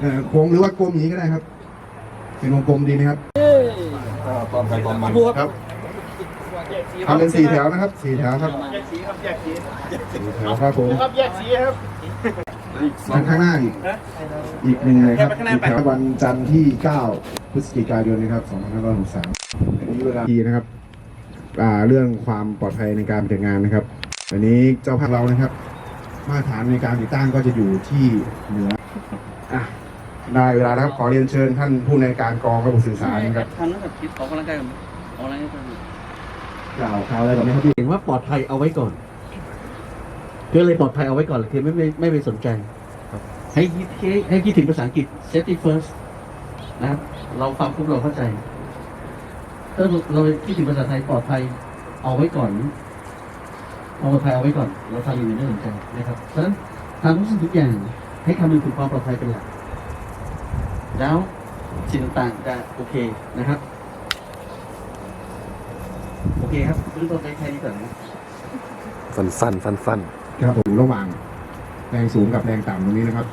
เออโค้งหรือว่ากลมอย่างนี้ก็ได้ครับ เป็นวงกลมดีไหมครับตอนไปตอนมันครับทำเป็นสี่แถวนะครับสี่แถวครับแยกสีครับแยกสีสี่แถวครับผมครับแยกสีครับทางข้างหน้าอีกอีกหนึ่งเลยครับอีกแถววันจันทร์ที่ 9 พฤศจิกายนนะครับ2563อันนี้เวลาทีนะครับอ่าเรื่องความปลอดภัยในการปฏิบัติงานนะครับ อันนี้เจ้าภาพเรานะครับ มาตรฐานในการติดตั้งก็จะอยู่ที่เหนือ อะได้เวลาแล้วครับขอเรียนเชิญท่านผู้ในวยการกองระบบสื่อสารนะครับทำนั่นแบบคิดออกกำลังกายกันออกกำลังกายกันกล่าวข่าวอะไรก่อนไหมครับพี่เห็นว่าปลอดภัยเอาไว้ก่อนก็เลยปลอดภัยเอาไว้ก่อนคือไม่ไม่ไม่ไปสนใจให้คิดให้ให้คิดถึงภาษาอังกฤษ safety first นะครับ เราฟังปุ๊บเราเข้าใจถ้าเราคิดถึงภาษาไทยปลอดภัยเอาไว้ก่อนเอาปลอดภัยเอาไว้ก่อน เราทำอย่างอื่นไม่สนใจนะครับฉะนั้นทำทุกสิ่งทุกอย่าง ให้คำนึงถึงความปลอดภัยเป็นหลัก แล้วสิ่งต่างๆจะโอเคนะครับ โอเคครับเริ่มต้นได้แค่นี้ก่อนนะสั้นสั้นสั้นสั้นครับผมระหว่างแรงสูงกับแรงต่ำตรงนี้นะครับ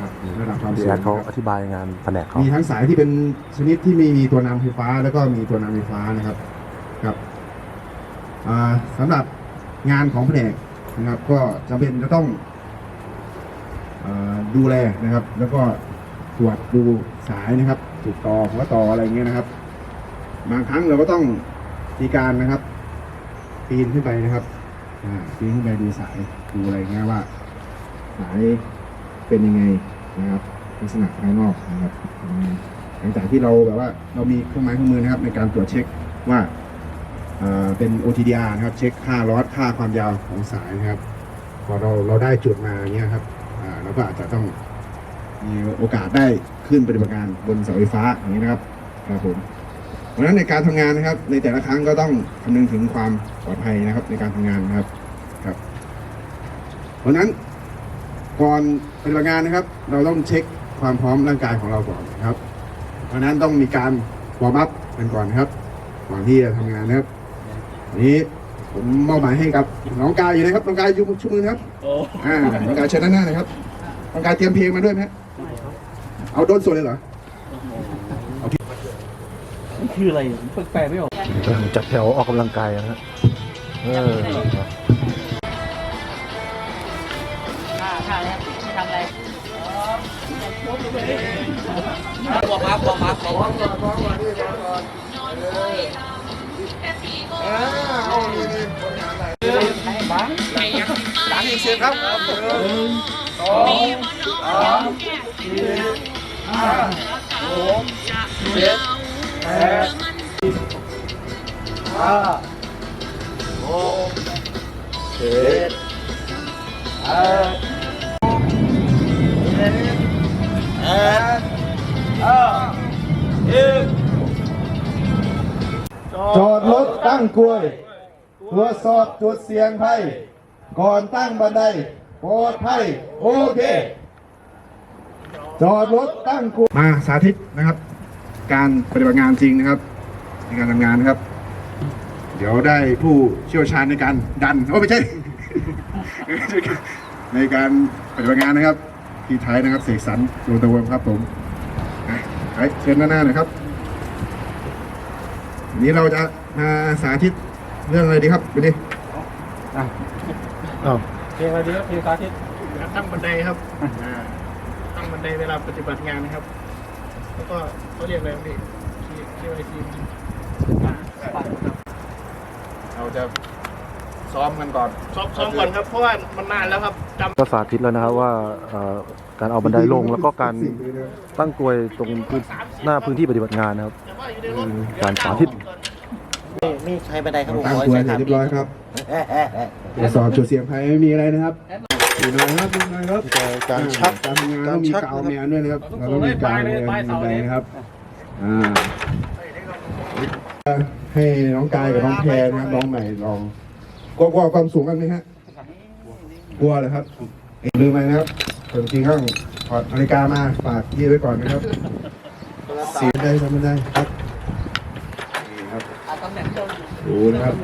ครับอยู่ระดับความพี่สูงแอดเขาคอรับธิบายงานแผนกเขามีทั้งสายที่เป็นชนิดที่ไม่มีตัวนำไฟฟ้า แล้วก็มีตัวนำไฟฟ้านะครับครับอ่าสำหรับงานของแผนกนะครับ ก็จำเป็นจะต้องอ่า ดูแลนะครับ แล้วก็ตรวจดูสายนะครับติดต่อหัวต่ออะไรเงี้ยนะครับ บางครั้งเราก็ต้องมีการนะครับ ปีนขึ้นไปนะครับปีนขึ้นไปดูสายดูอะไรเงี้ยว่า สายเป็นยังไงนะครับลักษณะภายนอกนะครับหลังจากที่เราแบบว่าเรามีเครื่องไม้เครื่องมือนะครับ ในการตรวจเช็คว่าเป็น OTDR นะครับ เช็คค่าลอสค่าความยาวของสายนะครับ พอเราเราได้จุดมาเนี้ยครับ เราก็อาจจะต้องมีโอกาสได้ขึ้นปฏิบัติการบนเสาไฟฟ้าอย่างนี้นะครับครับผมเพราะฉะนั้นในการทำงานนะครับ ในแต่ละครั้งก็ต้องคำนึงถึงความปลอดภัยนะครับในการทำงานนะครับครับ เพราะฉะนั้นก่อนปฏิบัติงานนะครับ เราต้องเช็คความพร้อมร่างกายของเราก่อนนะครับ เพราะฉะนั้นต้องมีการวอร์มอัพกันก่อนนะครับ ก่อนที่จะทำงานนะครับวันนี้ ผมมอบหมายให้กับน้องกายอยู่นะครับน้องกายอยู่ชุมมือนะครับโอ้อ่าน้องกายเชิญด้านหน้าเลยครับน้องกายเตรียมเพลงมาด้วยไหมฮะเอาโดนส่วนเลยเหรอมันคืออะไรผมแปลไม่ออกจัดแถวออกกำลังกายนะฮะเออท่าท่าเนี่ยทำอะไรบอกมาบอกมาบอกมาสามอีกเสียงครับหนึ่งสองสามสี่ห้าหกเจ็ดแปดห้าหกเจ็ดแปดเจ็ดแปดห้าสิจอดรถตั้งกลวย ตัวสอดตัวเสียงไพ่ ก่อนตั้งบันไดปลอดภัยโอเค จอดรถตั้งกลวยมาสาธิตนะครับ การปฏิบัติงานจริงนะครับ ในการทำงานนะครับ เดี๋ยวได้ผู้เชี่ยวชาญในการดันโอ้ไม่ใช่ ในการปฏิบัติงานนะครับพี่ไทยนะครับเสกสรรโดนตะวันครับผมอะไทยเชิญด้านหน้าหน่อยครับวันนี้เราจะมาสาธิตเรื่องอะไรดีครับไปดิ อ้าวเพลงอะไรดีครับเพลงสาธิตตั้งบันไดครับอ่าตั้งบันไดเวลาปฏิบัติงานนะครับ แล้วก็เขาเรียกอะไรครับพี่ที่ที่ไอทีเราจะซ้อมกันก่อนซ้อมซ้อมก่อนครับเพราะว่ามันนานแล้วครับจำก็สาธิตแล้วนะครับว่าเอ่อการเอาบันไดลงแล้วก็การตั้งกลวยตรงพื้นหน้าพื้นที่ปฏิบัติงานนะครับแต่ว่าอยู่ในรถอืมการสาธิตนี่ใช้บันไดครับผมตั้งกลวยเสร็จเรียบร้อยครับ ตรวจสอบจุดเสียงภัยไม่มีอะไรนะครับดูหน่อยครับดูหน่อยครับการชักการทำงานต้องมีกาวแมนด้วยนะครับเราต้องมีกาวแมนบันไดนะครับอ่าให้น้องกายกับน้องแพรนะครับน้องใหม่ลองกลัวกลัวความสูงกันไหมฮะกลัวเลยครับลืมไปนะครับส่วนจริงต้องถอดนาฬิกามาฝากยี่ไว้ก่อนนะครับสีได้ทำไม่ได้ครับนี่ครับตำแหน่งเดิมดูนะครับ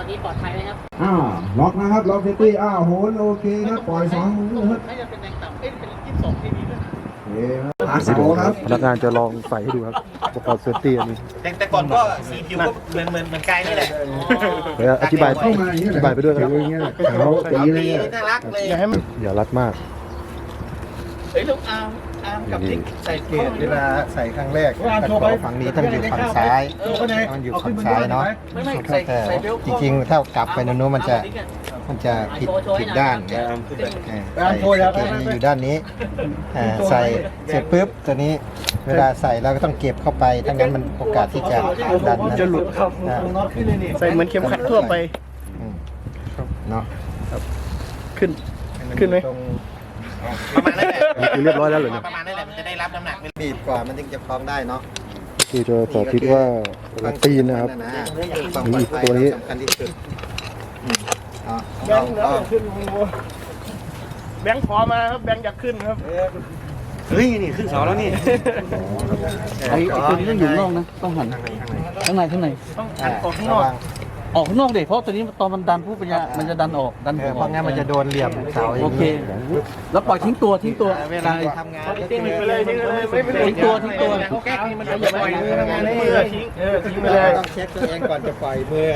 อนนี้ ปลอดภัยไหมครับอ้าวล็อกนะครับล็อกเซฟตี้อ้าวโหนโอเคครับปล่อยสองมือครับน่าจะเป็นแรงต่ำเอ้ยเป็นยี่สิบสองทีวีด้วยนะโอเคครับหาเสาครับพนักงานจะลองใส่ให้ดูครับอุปกรณ์เซฟตี้อันนี้แต่แต่ก่อนก็สีผิวก็เหมือนเหมือนเหมือนกายนี่แหละเดี๋ยวอธิบายเข้ามาอย่างนี้อแหละธิบายไปด้วยครับอย่างเงี้ยแหละเขาตีเลยอะน่ารักเลยอย่าให้มันอย่ารัดมากเฮ้ยลูกอาร์ มอาร์มกับนิกใส่เกตเวลาใส่ครั้งแรกตะขอฝั่งนี้ต้องอยู่ฝั่งซ้ายมันอยู่ฝั่งซ้ายเนาะไม่ไม่ใส่แต่ใส่เบลต์จริงๆถ้ากลับไปนู้นมันจะมันจะผิดผิดด้านไงเออใส่เกตนี้อยู่ด้านนี้อ่าใส่เสร็จปุ๊บตัวนี้เวลาใส่เราก็ต้องเก็บเข้าไปทั้งนั้นมันโอกาสที่จะดันนั้นจะหลุดครับอ่าใส่เหมือนเข็มขัดทั่วไปอืมเนาะขึ้นขึ้นไหมตรง ประมาณนั้นแหละนี่คือเรียบร้อยแล้วเหรอเนี่ยประมาณนั้นแหละมันจะได้รับน้ำหนักบีบกว่ามันถึงจะคล้องได้เนาะคือจะสาธิตว่าเวลาตีนนะครับความปลอดภัยตัวนี้สำคัญที่สุดอืมเอาแบเอางค์เหลือเอาอยากขึ้นแบงค์ขอมาครับแบงค์อยากขึ้นครับเฮ้ยนี่ขึ้นเสาแล้วนี่ไอ้ไอ้ตัวนี้ต้องอยู่ข้างนอกนะต้องหันข้างในข้างในต้องหันออกข้างนอก ออกข้างนอกเด็เพราะตัวนี้ตอนมันดันผู้ปัญญามันจะดันออกดันเอหัอวเพราะงั้นมันจะโดนเหลี่ยมเสาอย่างโอเคนี้แล้วปล่อยทิ้งตัวทิ้งตัวเวลาทำงานก็คือทิ้งไปเลยทิ้งไปเลยไม่ไม่ทิ้งตัวทิ้งตัวเขาแก้นี่มันจะปล่อยมือทำงานได้มือทิ้งเออทิ้งไปเลยต้องเช็คตัวเองก่อนจะปล่อยมือ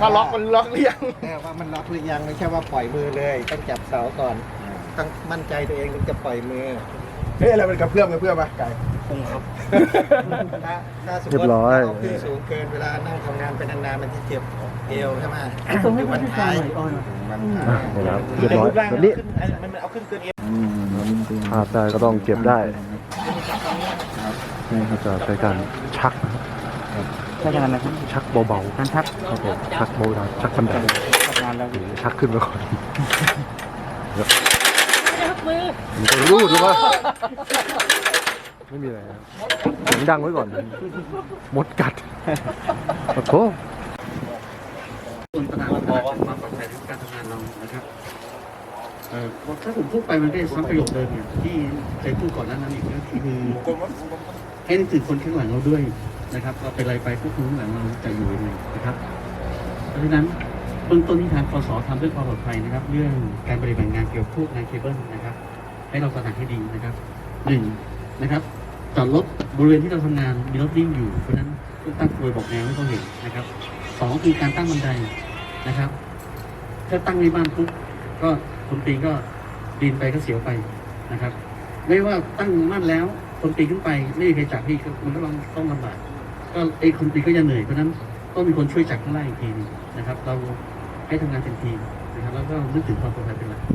ถ้าล็อกมันล็อกเรียงเออว่ามันล็อกหรือยังไม่ใช่ว่าปล่อยมือเลยต้องจับเสาก่อนต้องมั่นใจตัวเองถึงจะปล่อยมือเฮ้ยอะไรเป็นกระเพื่อมกระเพื่อมปะไก่ ถ้าถ้าสมมเรียติบร้อยเราขึ้นสูงเกินเวลานั่งทำงานไปนานๆมันจะเจ็บเอวใช่ไหมต้องให้อยู่ผู้บันพิกาท้ารยหน่อยอ้อยบันอะท้ายนี่นะครับเรียบร้อยแบบนี้มันเอาขึ้นเกินเอวพลาดได้ก็ต้องเก็บได้นี่ก็จะใช้การชักนะครับใช่งานนะครับชักเบาๆ การชักครับผมชักเบาๆชักบันไดทำงานแล้วหรือชักขึ้นมาก่อนมันจะรูดหรือเปล่า ไม่มีอะไรครับเสียงดังไว้ก่อน มดกัดโอ้โหส่วนปัญหาของความปลอดภัยในการทำงานเรานะครับเอ่อถ้าผมพูดไปมันก็จะซ้ำประโยคเดิมเนี่ยที่เคยพูดก่อนหน้านั้นอีกก็คือให้นึกถึงคนข้างหลังเราด้วยนะครับเราเป็นอะไรไปพวกคนข้างหลังเราจะอยู่ยังไงนะครับ เพราะฉะนั้นเบื้องต้นที่ทางกสทำเรื่องความปลอดภัยนะครับ เรื่องการปฏิบัติงานเกี่ยวกับพวกงานเคเบิลนะครับ ให้เราตระหนักให้ดีนะครับหนึ่ง นะครับจอดรถบริเวณที่เราทำงานมีรถวิ่งอยู่เพราะฉะนั้นต้องตั้งกลวยบอกแนวให้เขาเห็นนะครับสองคือการตั้งบันไดนะครับ ถ้าตั้งในบ้านปุ๊บก็คนปีนก็ปีนไปก็เสียวไปนะครับ ไม่ว่าตั้งมั่นแล้วคนปีนขึ้นไปไม่มีใครจับพี่มันก็ต้องต้องลำบากก็ไอ้คนปีนก็จะเหนื่อยเพราะนั้นต้องมีคนช่วยจับข้างล่างอีกทีนึงนะครับ เราให้ทำงานเป็นทีมนะครับ แล้วก็นึกถึงความปลอดภัยเป็นหลัก